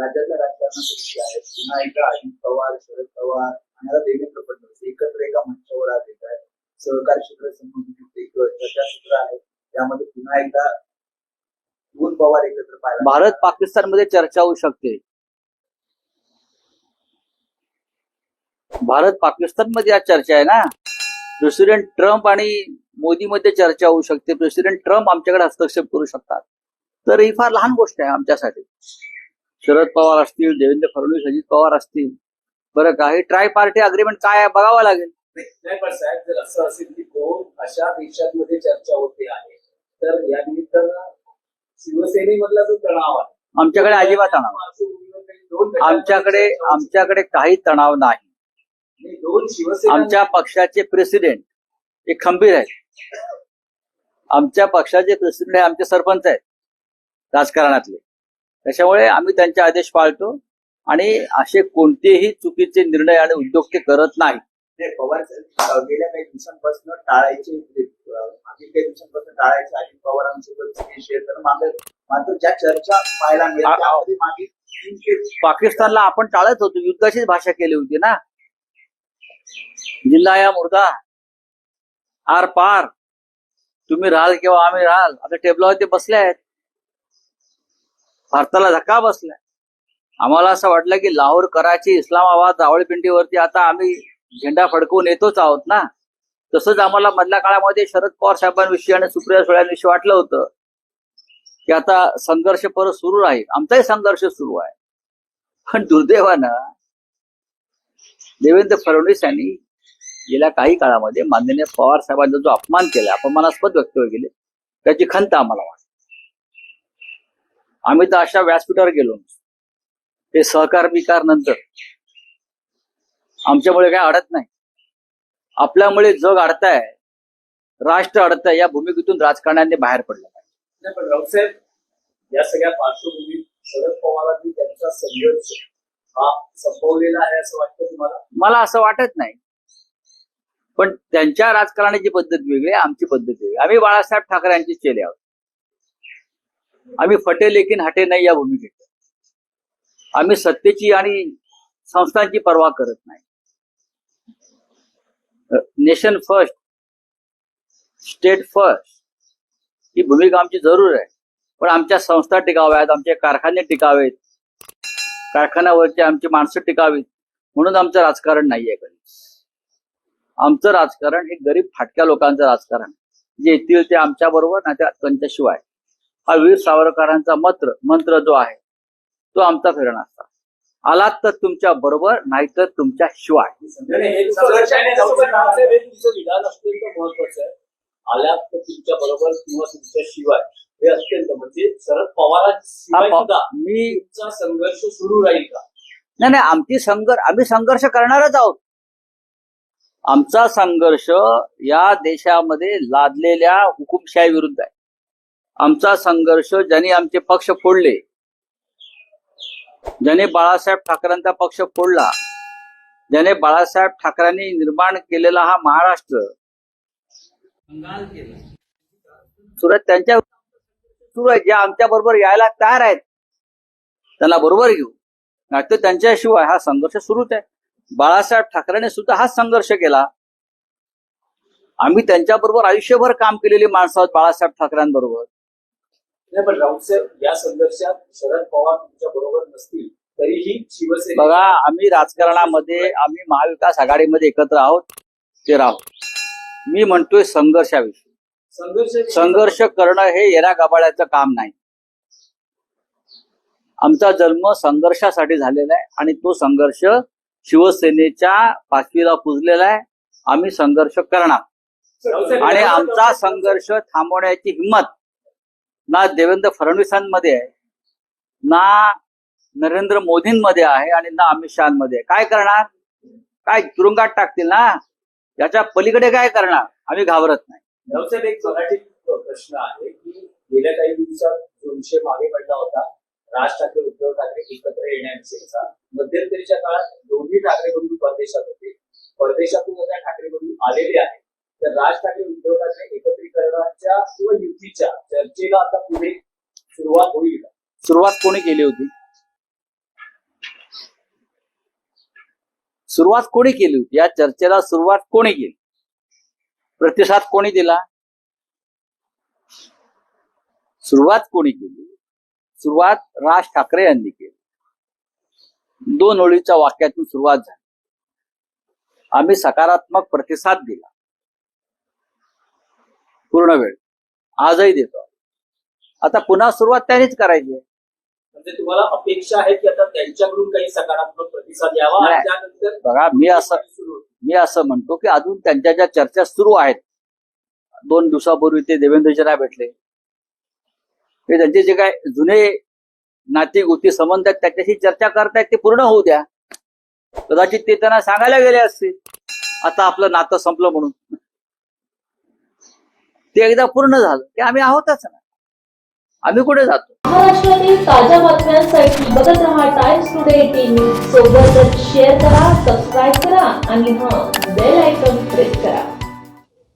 राज्यातल्या राजकारणात आहेत. आहे पुन्हा एकदा अजित पवार शरद पवार आणि देवेंद्र फडणवीस एकत्र एका मंचावर आज येत आहेत. सहकार क्षेत्र संबंधित एक चर्चासत्र आहे. त्यामध्ये पुन्हा एकदा दोन पवार एकत्र पाहिला भारत पाकिस्तानमध्ये चर्चा होऊ शकते. भारत पाकिस्तानमध्ये आज चर्चा आहे ना? प्रेसिडेंट ट्रम्प आणि मोदी मध्ये चर्चा होऊ शकते. प्रेसिडेंट ट्रम्प आमच्याकडे हस्तक्षेप करू शकतात. तर ही फार लहान गोष्ट आहे आमच्यासाठी. शरद पवार असतील देवेंद्र फडणवीस अजित पवार असतील. बरं का? हे ट्राय पार्टी अग्रीमेंट काय आहे बघावं लागेल. नाही पण साहेब जर असं असेल की दोन अशा देशांमध्ये चर्चा होते आहे तर या निमित्तानं शिवसेनेमधला जो तणाव आहे आमच्याकडे अजिबात तणाव आमच्याकडे आमच्याकडे काही तणाव नाही. नाही, दोन शिवसेना आमच्या पक्षाचे प्रेसिडेंट हे खंबीर आहेत. आमच्या पक्षाचे प्रेसिडेंट हे आमचे सरपंच आहेत राजकारणातले. त्याच्यामुळे आम्ही त्यांचे आदेश पाळतो. आणि असे कोणतेही चुकीचे निर्णय आणि उद्योग ते करत नाही ते पवार गेल्या काही दिवसांपासून टाळायचे म्हणजे, मागील काही दिवसांपासून टाळायचे अजित पवारांसोबत मागे मात्र ज्या चर्चा पाहायला मिळाल्या मागे ते पाकिस्तानला आपण टाळत होतो युद्धाचीच भाषा केली होती ना. जिल्हा या मुर्दा आर पार. तुम्ही राहाल किंवा आम्ही राहाल आता टेबलावरती बसले आहेत. भारताला धक्का बसलाय. आम्हाला असं वाटलं की लाहोर कराची इस्लामाबाद रावळपिंडीवरती आता आम्ही झेंडा फडकवून येतोच आहोत ना? तसंच आम्हाला मधल्या काळामध्ये शरद पवार साहेबांविषयी आणि सुप्रिया सुळ्यांविषयी वाटलं होतं की आता संघर्ष परत सुरू राहील. आमचाही संघर्ष सुरू आहे. पण दुर्दैवानं देवेंद्र फडणवीस यांनी गेल्या काही काळामध्ये माननीय पवार साहेबांचा जो अपमान केला अपमानास्पद वक्तव्य केले त्याची खंत आम्हाला वाटते. आम्ही तर अशा व्यासपीठावर गेलो. ते सहकार विकार नंतर. आमच्यामुळे काय अडत नाही. आपल्यामुळे जग अडताय राष्ट्र अडताय या भूमिकेतून राजकारण्यांनी बाहेर पडलं पाहिजे. रावसाहेब या सगळ्या पार्श्वभूमीत शरद पवारांनी त्यांचा संघर्ष हा संपवलेला आहे असं वाटतं तुम्हाला? मला असं वाटत नाही. पण त्यांच्या राजकारणाची पद्धत वेगळी आमची पद्धत वेगळी. आम्ही बाळासाहेब ठाकरे यांचे चेले आहोत. आम्ही फटे लेकिन हटे नाही या भूमिकेत. आम्ही सत्तेची आणि संस्थांची पर्वा करत नाही. नेशन फर्स्ट स्टेट फर्स्ट ही भूमिका आमची जरूर आहे. पण आमच्या संस्था टिकाव्यात आमचे कारखाने टिकावेत. कारखान्यावरचे आमची माणसं टिकावीत. म्हणून आमचं राजकारण नाहीये कधी आमचं राजकारण हे गरीब फाटक्या लोकांचं राजकारण जे येतील ते आमच्या बरोबर ना त्यांच्याशिवाय. हा वीर सावरकरांचा मंत्र मंत्र जो आहे तो आमचा फिरणा असता. आलात तर तुमच्या बरोबर नाहीतर तुमच्या शिवाय. तर तुमच्या बरोबर किंवा तुमच्या शिवाय. हे अत्यंत म्हणजे शरद मी संघर्ष सुरू राहील का? नाही नाही आमची संघर्ष आम्ही संघर्ष करणारच आहोत. आमचा संघर्ष या देशामध्ये लादलेल्या हुकुमशाही विरुद्ध आहे. आमचा संघर्ष ज्यांनी आमचे पक्ष फोडले. ज्याने बाळासाहेब ठाकरेंचा पक्ष फोडला. ज्याने बाळासाहेब ठाकरेंनी निर्माण केलेला हा महाराष्ट्र. सुरत त्यांच्या सुरत ज्या आमच्या बरोबर यायला तयार आहेत त्यांना बरोबर घेऊ. नाहीतर त्यांच्याशिवाय हा संघर्ष सुरूच आहे. बाळासाहेब ठाकरेने सुद्धा हाच संघर्ष केला. आम्ही त्यांच्याबरोबर आयुष्यभर काम केलेली माणसं आहोत बाळासाहेब ठाकरेंबरोबर. नाही पण राऊतसाहेब या संघर्षात शरद पवार तुमच्या बरोबर नसतील तरीही शिवसेना बघा आम्ही राजकारणामध्ये आम्ही महाविकास आघाडीमध्ये एकत्र आहोत ते राहू. मी म्हणतोय संघर्षाविषयी. संघर्ष संघर्ष करणं हे येरा गबाळ्याचं काम नाही. आमचा जन्म संघर्षासाठी झालेला आहे आणि तो संघर्ष शिवसेनेच्या पाचवीला पुजलेला आहे. आम्ही संघर्ष करणार. आणि आमचा संघर्ष थांबवण्याची हिंमत ना देवेंद्र फडणवीसांमध्ये आहे ना नरेंद्र मोदींमध्ये आहे आणि ना अमित शहामध्ये आहे. काय करणार? काय तुरुंगात टाकतील ना? याच्या पलीकडे काय करणार? आम्ही घाबरत नाही. राऊतसाहेब एक मराठी प्रश्न आहे की गेल्या काही दिवसात दोनशे मागे पडला होता राज ठाकरे उद्धव ठाकरे एकत्र येण्याविषयीचा मध्यंतरीच्या काळात दोन्ही ठाकरे बंधू परदेशात होते. परदेशातून आता ठाकरे बंधू आलेले आहेत. तर राज ठाकरे उद्धव ठाकरे एकत्रीकरणाच्या किंवा युतीच्या चर्चेला आता पुढे सुरुवात होईल. सुरुवात कोणी केली होती? सुरुवात कोणी केली होती? या चर्चेला सुरुवात कोणी केली? प्रतिसाद कोणी दिला? सुरुवात कोणी केली? सुरुवात राज ठाकरे यांनी केली. दोन ओळीच्या वाक्यातून सुरुवात झाली. आम्ही सकारात्मक प्रतिसाद दिला. पूर्ण वेळ. आजही देतो. आता पुन्हा सुरुवात त्यानेच करायची आहे. म्हणजे तुम्हाला अपेक्षा आहे की आता त्यांच्याकडून काही सकारात्मक प्रतिसाद यावा? आणि. त्यानंतर बघा मी असं. मी असं म्हणतो की अजून त्यांच्या ज्या चर्चा सुरू आहेत दोन दिवसापूर्वी ते देवेंद्रजींना भेटले. ते त्यांचे जे काय जुने नाती गोती संबंध आहेत त्याच्याशी चर्चा करतायत ते पूर्ण होऊ द्या. कदाचित ते त्यांना सांगायला गेले असतील. आता आपलं नातं संपलं म्हणून. ते एकदा पूर्ण झालं. की आम्ही आहोतच ना. आम्ही कुठे जातो? महाराष्ट्रातील ताज्या बातम्यांसाठी बघत राहा टाइम्स टुडे एटीन न्यूज सोबतच शेअर करा सबस्क्राईब करा आणि हा बेल आयकॉन प्रेस करा.